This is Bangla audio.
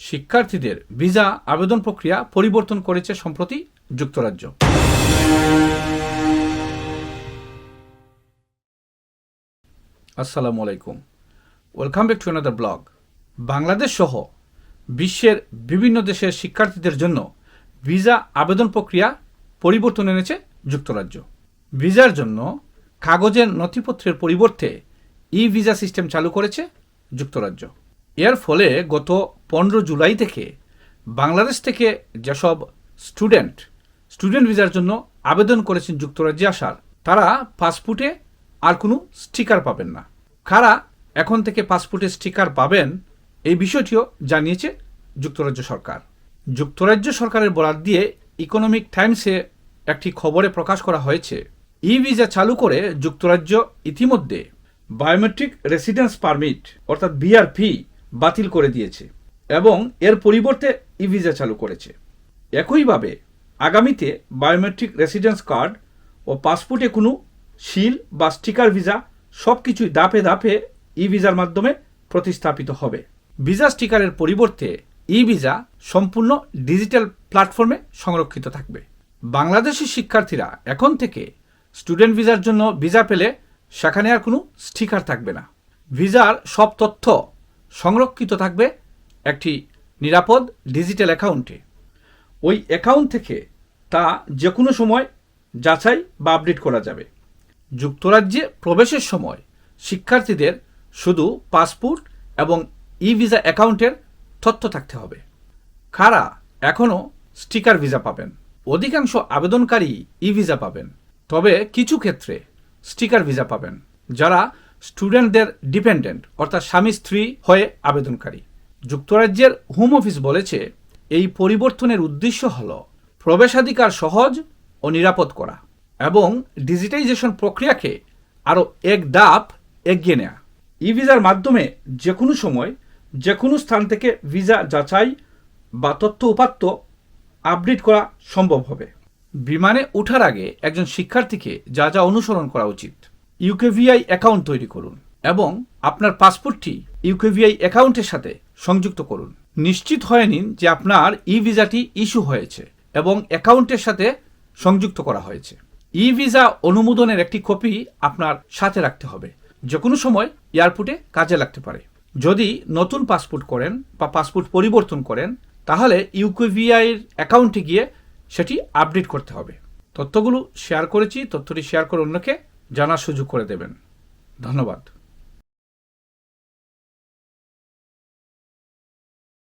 শিক্ষার্থীদের ভিসা আবেদন প্রক্রিয়া পরিবর্তন করেছে সম্প্রতি যুক্তরাজ্য। আসসালামু আলাইকুম। Welcome back to another blog. Bangladesh সহ বিশ্বের বিভিন্ন দেশের শিক্ষার্থীদের জন্য ভিসা আবেদন প্রক্রিয়া পরিবর্তন এনেছে যুক্তরাজ্য। ভিসার জন্য কাগজের নথিপত্রের পরিবর্তে ই ভিসা সিস্টেম চালু করেছে যুক্তরাজ্য। এর ফলে গত পনেরো জুলাই থেকে বাংলাদেশ থেকে যেসব স্টুডেন্ট স্টুডেন্ট ভিসার জন্য আবেদন করেছেন যুক্তরাজ্যে আসার, তারা পাসপোর্টে আর কোনো স্টিকার পাবেন না। কারা এখন থেকে পাসপোর্টে স্টিকার পাবেন এই বিষয়টিও জানিয়েছে যুক্তরাজ্য সরকার। যুক্তরাজ্য সরকারের বরাদ দিয়ে ইকোনমিক টাইমসে একটি খবরে প্রকাশ করা হয়েছে। ই ভিসা চালু করে যুক্তরাজ্য ইতিমধ্যে বায়োমেট্রিক রেসিডেন্স পারমিট অর্থাৎ বিআরপি বাতিল করে দিয়েছে এবং এর পরিবর্তে ই ভিসা চালু করেছে। একইভাবে আগামীতে বায়োমেট্রিক রেসিডেন্স কার্ড ও পাসপোর্টে কোনো শিল বা স্টিকার ভিসা সব কিছুই দাপে দাপে ই ভিসার মাধ্যমে প্রতিস্থাপিত হবে। ভিসা স্টিকারের পরিবর্তে ই ভিসা সম্পূর্ণ ডিজিটাল প্ল্যাটফর্মে সংরক্ষিত থাকবে। বাংলাদেশি শিক্ষার্থীরা এখন থেকে স্টুডেন্ট ভিসার জন্য ভিসা পেলে সেখানে আর কোনো স্টিকার থাকবে না। ভিসার সব তথ্য সংরক্ষিত থাকবে একটি নিরাপদ ডিজিটাল অ্যাকাউন্টে ওই অ্যাকাউন্ট থেকে তা যে কোনো সময় যাচাই বা আপডেট করা যাবে। যুক্তরাজ্যে প্রবেশের সময় শিক্ষার্থীদের শুধু পাসপোর্ট এবং ই ভিসা অ্যাকাউন্টের তথ্য থাকতে হবে। কারা এখনও স্টিকার ভিসা পাবেন? অধিকাংশ আবেদনকারী ই ভিসা পাবেন। তবে কিছু ক্ষেত্রে স্টিকার ভিসা পাবেন, যারা স্টুডেন্টদের ডিপেন্ডেন্ট, অর্থাৎ স্বামী স্ত্রী হয়ে আবেদনকারী। যুক্তরাজ্যের হোম অফিস বলেছে, এই পরিবর্তনের উদ্দেশ্য হল প্রবেশাধিকার সহজ ও নিরাপদ করা এবং ডিজিটাইজেশন প্রক্রিয়াকে আরও এক ধাপ এগিয়ে নেওয়া ই ভিসার মাধ্যমে যে কোনো সময় যে কোনো স্থান থেকে ভিসা যাচাই বা তথ্য উপাত্ত আপডেট করা সম্ভব হবে। বিমানে ওঠার আগে একজন শিক্ষার্থীকে যা যা অনুসরণ করা উচিত। ইউকেভিআই অ্যাকাউন্ট তৈরি করুন এবং আপনার পাসপোর্টটি ইউকেভিআই অ্যাকাউন্টের সাথে সংযুক্ত করুন। নিশ্চিত হয়ে নিন যে আপনার ই ভিসাটি ইস্যু হয়েছে এবং অ্যাকাউন্টের সাথে সংযুক্ত করা হয়েছে। ই ভিসা অনুমোদনের একটি কপি আপনার সাথে রাখতে হবে। যে কোনো সময় এয়ারপোর্টে কাজে লাগতে পারে। যদি নতুন পাসপোর্ট করেন বা পাসপোর্ট পরিবর্তন করেন, তাহলে ইউকেভিআইয়ের অ্যাকাউন্টে গিয়ে সেটি আপডেট করতে হবে। তথ্যগুলো শেয়ার করেছি, তথ্যটি শেয়ার করে অন্যকে জানার সুযোগ করে দেবেন। ধন্যবাদ।